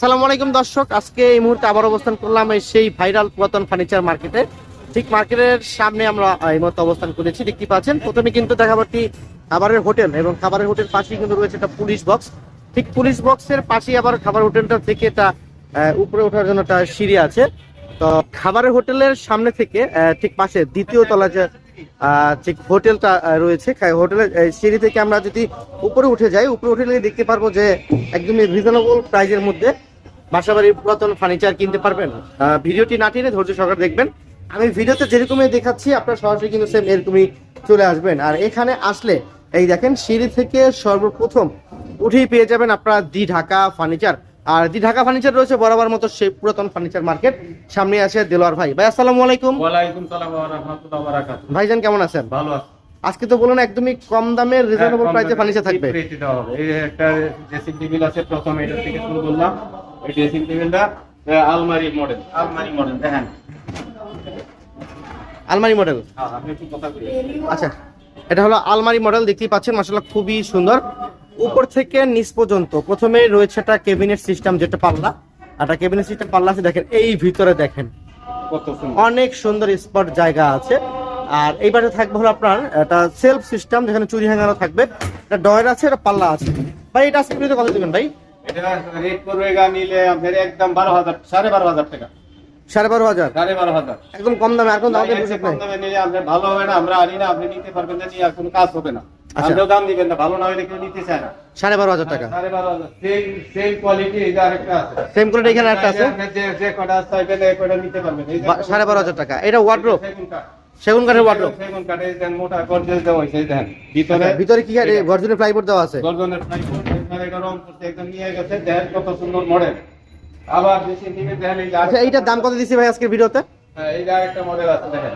আসসালামু আলাইকুম দর্শক, আজকে এই মুহূর্তে আবার অবস্থান করলাম এই সেই ভাইরাল পুরাতন ফার্নিচার মার্কেটে ঠিক মার্কেটের সামনে আমরা এই মুহূর্তে অবস্থান করেছি, দেখতে পাচ্ছেন। প্রথমে কিন্তু দেখাবো একটি খাবারের হোটেল এবং খাবারের হোটেল পাশেই কিন্তু রয়েছে একটা পুলিশ বক্স ঠিক পুলিশ বক্সের পাশেই আবার খাবার হোটেলটা থেকে এটা উপরে ওঠার জন্য একটা সিঁড়ি আছে। তো খাবারের হোটেলের সামনে থেকে ঠিক পাশে দ্বিতীয় তলা যে ঠিক হোটেলটা রয়েছে হোটেলের সিঁড়ি থেকে আমরা যদি উপরে উঠে যাই, উপরে উঠে দেখতে পারব যে একদমই রিজনেবল প্রাইজের মধ্যে বাসাবাড়ির পুরাতন ফার্নিচার কিনতে পারবেন? ভিডিওটি না টেনে ধৈর্য সহকারে দেখবেন। আমি ভিডিওতে যেরকমই দেখাচ্ছি আপনারা সরাসরি কিন্তু সেম এরকমই চলে আসবেন। আর এখানে আসলে এই দেখেন সিঁড়ি থেকে সর্বপ্রথম উঠেই পেয়ে যাবেন আপনারা দি ঢাকা ফার্নিচার আর দি ঢাকা ফার্নিচার রয়েছে বরাবর মতো সেই পুরাতন ফার্নিচার মার্কেট সামনে আছে দেলোয়ার ভাই। ভাই আসসালামু আলাইকুম। ওয়ালাইকুম সালাম ওয়া রাহমাতুল্লাহি ওয়া বারাকাতুহু। ভাইজান কেমন আছেন? ভালো আছে। আজকে তো বলুন একদমই কম দামের রিজনেবল প্রাইসে ফার্নিচার থাকবে। এই একটা ড্রেসিং টেবিল আছে প্রথম এটা থেকে শুরু করলাম। এই ড্রেসিং টেবিলটা আলমারি মডেল আলমারি মডেল দেখেন। আলমারি মডেল হ্যাঁ কথা বলি আচ্ছা এটা হলো আলমারি মডেল দেখতেই পাচ্ছেন মাসাল্লাহ খুবই সুন্দর। উপর থেকে নিচ পর্যন্ত প্রথমে রয়েছে একটা কেবিনেট সিস্টেম যেটা পাল্লা। একটা কেবিনেট সিস্টেম পাল্লা আছে দেখেন এই ভিতরে দেখেন। অনেক সুন্দর স্পট জায়গা আছে। আর এই পাশে থাকবে হলো আপনার একটা সেলফ সিস্টেম যেখানে চুরি হ্যাঙ্গারও থাকবে। একটা ডয়ের আছে একটা পাল্লা আছে। ভাই এটা আজকে কত দিবেন ভাই। এটা রেট করবে নিলে আপনার একদম বারো হাজার সাড়ে বারো হাজার টাকা। সাড়ে বারো হাজার? সাড়ে বারো হাজার। একদম কম দামে আর কোন দাম কম দামে নিলে আপনার ভালো হবে না আমরা আনি না আপনি নিতে পারবেন না নিয়ে আর কোনো কাজ হবে না। আচ্ছা। আপনিও দাম দিবেন না ভালো না হলে কেউ নিতে চায় না। সাড়ে বারো হাজার টাকা। সাড়ে বারো হাজার। সেম সেম কোয়ালিটি এই আরেকটা আছে। সেম করে এখানে একটা আছে? যে যে কটা চাইবেন এই কটা নিতে পারবেন। এই যে বা- সাড়ে বারো হাজার টাকা। এটা ওয়ার্ড্রোপ সেগুন কাঠ। সেগুন কাঠের ওয়ার্ড্রোপ সেগুন কাঠে মোটা দেওয়া হয়েছে ভিতরে ভিতরে কি গর্জনের প্লাইবোর্ড দেওয়া আছে? গর্জনের প্লাইবোর্ড করছে একদম নিয়ে গেছে দেন কত সুন্দর মডেল আবার বেশি দিকে দেন এই আচ্ছা এইটার দাম কত দিছি ভাই আজকের ভিডিওতে? হ্যাঁ, এই যে মডেল আছে দেখেন।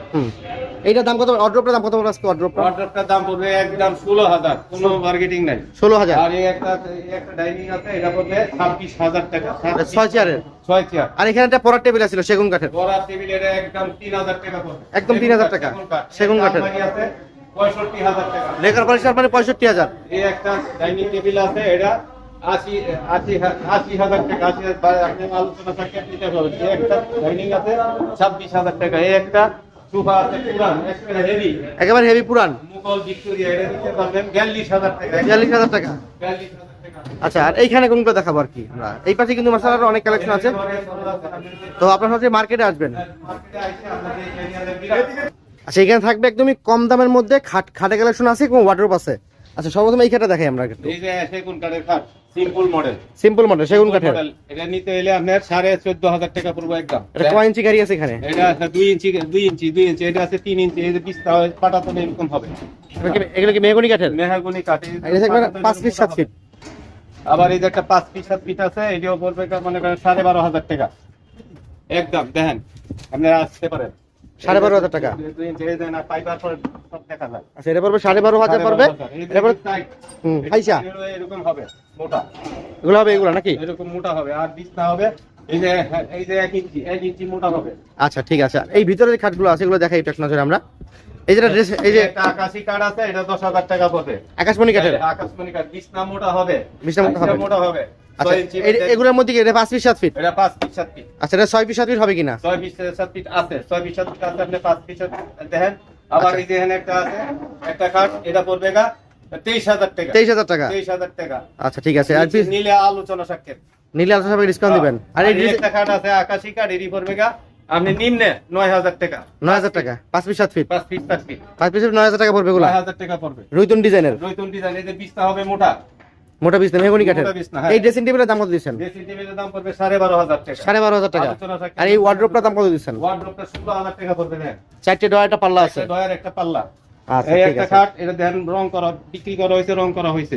এইটার দাম কত? অর্ডারটার দাম কত আজকে অর্ডারটা ওয়ার্ড্রপটার দাম পড়বে একদম ষোলো হাজার। কোনো মার্কেটিং নাই। ষোলো হাজার? আর এই একটা একটা ডাইনিং আছে এটা পড়বে ছাব্বিশ হাজার টাকা। ছয় চেয়ারের ছয় চেয়ার আর এখানে একটা পড়ার টেবিল ছিল সেগুন কাঠের। বড় টেবিল এটা একদম তিন হাজার টাকা পড়বে। একদম 3000 টাকা। সেগুন কাঠের। পঁয়ষট্টি হাজার টাকা। লেকার পরিষ্কার মানে পঁয়ষট্টি হাজার। এই একটা ডাইনিং টেবিল আছে এটা আশি আশি আশি হাজার টাকা আশি হাজার বা আলোচনা থাকে নিতে পারবেন। একটা ডাইনিং আছে ছাব্বিশ হাজার টাকা। এই একটা সোফা আছে পুরান একেবারে হেভি একেবারে হেভি পুরান। মুঘল ভিক্টোরিয়া এটা নিতে পারবেন বিয়াল্লিশ হাজার টাকা। বিয়াল্লিশ হাজার টাকা। বিয়াল্লিশ আচ্ছা আর এইখানে কোনগুলো দেখাবো আর কি আমরা? এই পাশে কিন্তু মশলার অনেক কালেকশন আছে। তো আপনার সাথে মার্কেটে আসবেন। আচ্ছা এখানে থাকবে একদমই কম দামের মধ্যে খাট খাটে কালেকশন আছে এবং ওয়াটার আছে। আচ্ছা সর্বপ্রথম এই খাটটা দেখাই আমরা একটু। এই যে সেগুন কাঠের খাট? সিম্পল মডেল সিম্পল মডেল সেগুন কাঠের। এটা নিতে হলে আপনার সাড়ে চোদ্দ হাজার টাকা পড়ব একদম। এটা কয় ইঞ্চি গাড়ি আছে এখানে? এটা আছে দুই ইঞ্চি দুই ইঞ্চি দুই ইঞ্চি এটা আছে তিন ইঞ্চি এই যে পিস্তা পাটাতন এরকম হবে। এগুলো কি- মেহগনি কাঠের? মেহাগুনি কাঠে আর এটা থাকবে পাঁচ ফিট সাত ফিট আবার এই যে একটা পাঁচ পিস সাত পিস আছে এটিও পড়বে মনে করেন সাড়ে বারো হাজার টাকা। একদম দেখেন আপনি আসতে পারেন। সাড়ে বারো হাজার টাকা। যে আচ্ছা এটা পড়বে সাড়ে বারো হাজার পড়বে? এটা পড়বে tight, এরকম হবে মোটা এগুলো হবে এগুলো নাকি? এরকম মোটা আর বিছনা যে যে আচ্ছা ঠিক আছে। এই ভিতরে যে খাটগুলো আছে এগুলো দেখাই এক নজরে আমরা। এই যেটা ড্রেস এই যে আকাশি কার্ড আছে এটা দশ হাজার টাকা পড়বে আকাশমণি কাঠের। আকাশমণি কার্ড বিছনা মোটা হবে। বিছনা মোটা হবে। আচ্ছা এগুলোর মধ্যে কি এটা পাঁচ ফিট সাত ফিট এটা পাঁচ ফিট সাত ফিট আচ্ছা এটা ছয় ফিট সাত ফিট হবে কিনা? ছয় ফিট সাত ফিট আছে ছয় ফিট সাত ফিট আছে আপনি পাঁচ ফিট সাত ফিট দেখেন। আবার আচ্ছা। এই যে এখানে একটা আছে একটা এটা পড়বে গা তেইশ হাজার টাকা। তেইশ হাজার টাকা? তেইশ হাজার টাকা। আচ্ছা ঠিক আছে। আর নিলে আলোচনা নিলে আলোচনা ডিসকাউন্ট দিবেন। আর এই একটা আছে আকাশি এরই পড়বে গা আপনি নিম্নে নয় হাজার টাকা। নয় হাজার টাকা? পাঁচ ফিট সাত ফিট পাঁচ ফিট সাত ফিট পাঁচ পিস নয় হাজার টাকা পড়বে নয় হাজার টাকা পড়বে। রুইতুন ডিজাইনের নতুন ডিজাইন এই যে হবে মোটা। মোটা পিস মেহগনি কাঠের? বিছনা, হ্যাঁ। এই ড্রেসিং টেবিলের দাম কত দিচ্ছেন? ড্রেসিং টেবিলের দাম পড়বে টাকা। আর এই ওয়ার্ড্রোপটার দাম কত দিচ্ছেন? টাকা পড়বে চারটে ডয়ারটা পাল্লা আছে? ডয়ার একটা পাল্লা। আচ্ছা এই একটা খাট এটা দেন রং করা বিক্রি করা হয়েছে রং করা হয়েছে।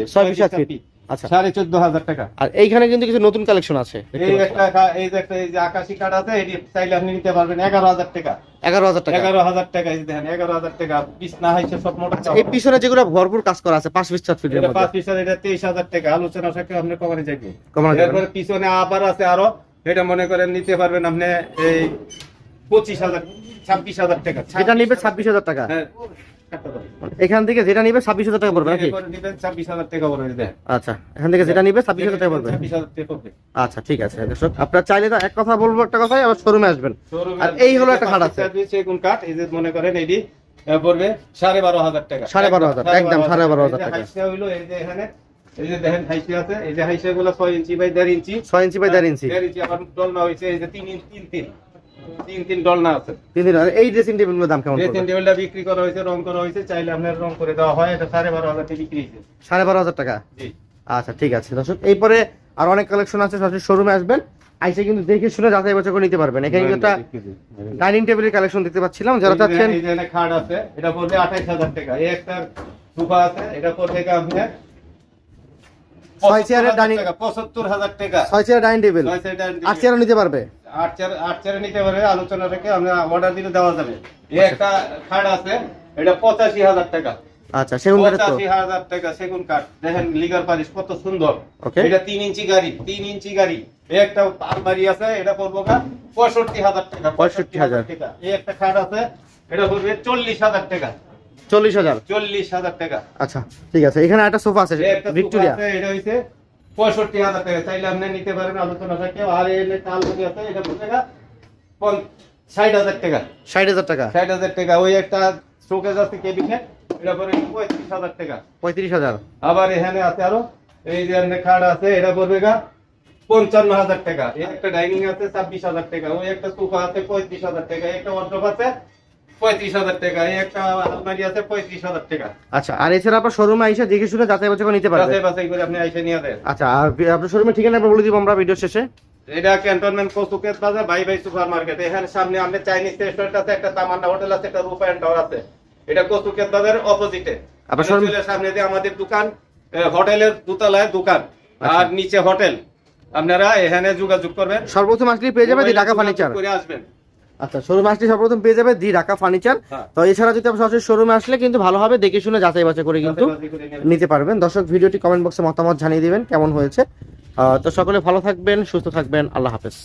আচ্ছা। সাড়ে চোদ্দ হাজার টাকা। আর এইখানে কিন্তু কিছু নতুন কালেকশন আছে। এই। একটা এই যে একটা এই যে আকাশি কাঠ আছে এটি চাইলে আপনি নিতে পারবেন এগারো হাজার টাকা। এগারো হাজার টাকা এগারো হাজার টাকা দেখেন এগারো হাজার টাকা বিছনা হয়েছে সব মোটা আচ্ছা, এই পিছনে যেগুলো ভরপুর কাজ করা আছে পাঁচ পিস সাত ফিটের এটা মধ্যে পাঁচ পিসের এটা তেইশ হাজার টাকা আলোচনা সাথে আপনি কমানে যাবে কমানো যাবে। এরপরে পিছনে আবার আছে আরও এটা মনে করেন নিতে পারবেন আপনি এই পঁচিশ হাজার ছাব্বিশ হাজার টাকা এটা নিবে ছাব্বিশ হাজার টাকা হ্যাঁ। এখান থেকে যেটা নিবে ছাব্বিশ হাজার টাকা পড়বে নাকি? ছাব্বিশ হাজার টাকা পড়বে আচ্ছা এখান থেকে যেটা নিবে ছাব্বিশ হাজার টাকা পড়বে। আচ্ছা ঠিক আছে দর্শক আপনার চাইলে এক কথা বলব একটা কথাই আবার শোরুমে আসবেন। আর এই হলো একটা খাট আছে। সেগুন কাঠ এই যে মনে করেন এটি পড়বে সাড়ে বারো হাজার টাকা। সাড়ে বারো হাজার, একদম সাড়ে বারো হাজার টাকা। হইল এই যে এখানে এই যে দেখেন হাইসি আছে এই যে হাইসা গুলো ছয় ইঞ্চি বাই দেড় ইঞ্চি। ছয় ইঞ্চি বাই দেড় ইঞ্চি। দেড় ইঞ্চি আবার ডলনা হয়েছে এই যে তিন ইঞ্চি তিন তিন। তিন তিন ডলনা আছে। তিন দিন এই ড্রেসিং টেবিলগুলোর দাম কেমন ড্রেসিং টেবিলটা বিক্রি করা হয়েছে রং করা হয়েছে চাইলে আপনার রং করে দেওয়া হয় এটা সাড়ে বারো হাজার টাকা বিক্রি হয়েছে। সাড়ে বারো হাজার টাকা? জি। আচ্ছা ঠিক আছে। দর্শক এরপরে আর অনেক কালেকশন আছে সরাসরি শোরুমে আসবেন। আইসে কিন্তু দেখে শুনে যাচাই বাছাই করে নিতে পারবেন। এখানে একটা ডাইনিং টেবিলের কালেকশন দেখতে পাচ্ছিলাম। যারা চাচ্ছেন এই যে খাট আছে এটা পড়বে টাকা। এই একটা সোফা আছে এটা পড়বে আপনার ছয় চেয়ারের ডাইনিং পঁচাত্তর হাজার টাকা। ছয় চেয়ার ডাইনিং টেবিল আট চেয়ারও নিতে পারবে? আট চেয়ার আট চেয়ারে নিতে পারে আলোচনা রেখে আমরা অর্ডার দিলে দেওয়া যাবে। এই একটা খাট আছে এটা পঁচাশি হাজার টাকা। আচ্ছা সেগুন কাঠের পঁচাশি হাজার টাকা সেগুন কাঠ দেখেন লিগার পালিশ কত সুন্দর। এটা তিন ইঞ্চি গাড়ি তিন ইঞ্চি গাড়ি। এই একটা আলমারি আছে এটা পড়ব পঁয়ষট্টি হাজার টাকা। 65,000 টাকা। এই একটা খাট আছে এটা পড়বে চল্লিশ হাজার টাকা। চল্লিশ হাজার? চল্লিশ হাজার টাকা। আচ্ছা ঠিক আছে এখানে একটা সোফা আছে ভিক্টোরিয়া এটা হইছে পঁয়ষট্টি হাজার টাকা। চাইলে আপনি নিতে পারেন আলোচনা থাকে। আর এনে তাল আছে এটা গা ষাট হাজার টাকা। ষাট হাজার টাকা? ষাট হাজার টাকা। ওই একটা শোকেজ আছে কেবিনে এটা পড়বে পঁয়ত্রিশ হাজার টাকা। পঁয়ত্রিশ হাজার। আবার এখানে আছে আরও। এই যে খাট আছে এটা পড়বে গা পঞ্চান্ন হাজার টাকা। একটা ডাইনিং আছে ছাব্বিশ হাজার টাকা। ওই একটা সোফা আছে পঁয়ত্রিশ হাজার টাকা। একটা ওয়ার্ড্রোব আছে পঁয়ত্রিশ হাজার টাকা। এই একটা আলমারি আছে পঁয়ত্রিশ হাজার টাকা। আচ্ছা আর এছাড়া আপনার শোরুমে আইসে দেখে শুনে যাচাই বাছাই করে নিতে বাছাই করে আপনি আইসে নিয়ে দেন আচ্ছা আর আপনার শোরুমের ঠিকানা আমরা বলে দিব আমরা ভিডিও শেষে। এটা ক্যান্টনমেন্ট কৌতুকের বাজার ভাই ভাই সুপার মার্কেট এখানে সামনে আমাদের চাইনিজ রেস্টুরেন্ট আছে একটা তামান্না হোটেল আছে একটা টাওয়ার আছে। এটা বাজারের অপোজিটে আপনার সামনে দিয়ে আমাদের দোকান এ, হোটেলের দুতলায় দোকান। আচ্ছা। আর নিচে হোটেল। আপনারা এখানে যোগাযোগ করবেন। সর্বপ্রথম আসলে পেয়ে যাবে দি ঢাকা ফার্নিচার করে আসবেন। আচ্ছা শোরুমে আসলে সর্বপ্রথম পেয়ে যাবে দি ঢাকা ফার্নিচার হ্যাঁ। তো এছাড়া যদি আপনি সরাসরি শোরুমে আসলে কিন্তু ভালোভাবে দেখে শুনে যাচাই বাছাই করে কিন্তু। নিতে পারবেন দর্শক ভিডিওটি কমেন্ট বক্সে মতামত জানিয়ে দিবেন কেমন হয়েছে আহ, তো সকলে ভালো থাকবেন সুস্থ থাকবেন আল্লাহ হাফেজ